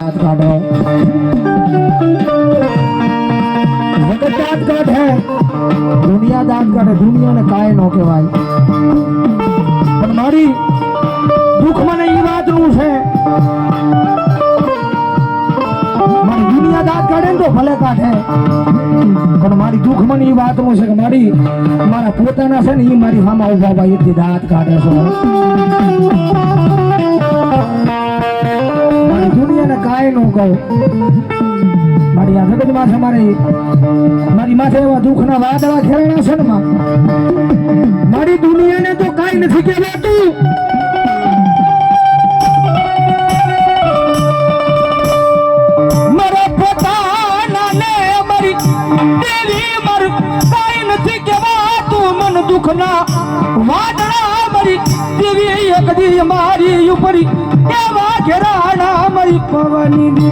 दांत काटे जगत दांत काटे દુનિયા દાંત કાઢે દુનિયાને કાંઈ ન કહેવાય પણ મારી દુઃખ મને એ વાતનું છે મારી દુનિયા દાંત કાઢે ને તો ભલે કાઢે પણ મારી દુઃખ મને એ વાતનું છે કે મારી મારા પોતાના છે ને એ મારી સામા ઉભા ભાઈ એકથી દાંત કાઢે છે દુનિયાને કાંઈ ન કહું. મારી આ જગત માથે મારે, મારી માથે એવા દુઃખના વાદળા ખેરણા છે મારી દુનિયાને તો કાંઈ નથી કહેવાતું. મન દુઃખના વાદળા મારી દેવી એક દી મારી ઉપરી એવા ઘેરાણા பவனிதி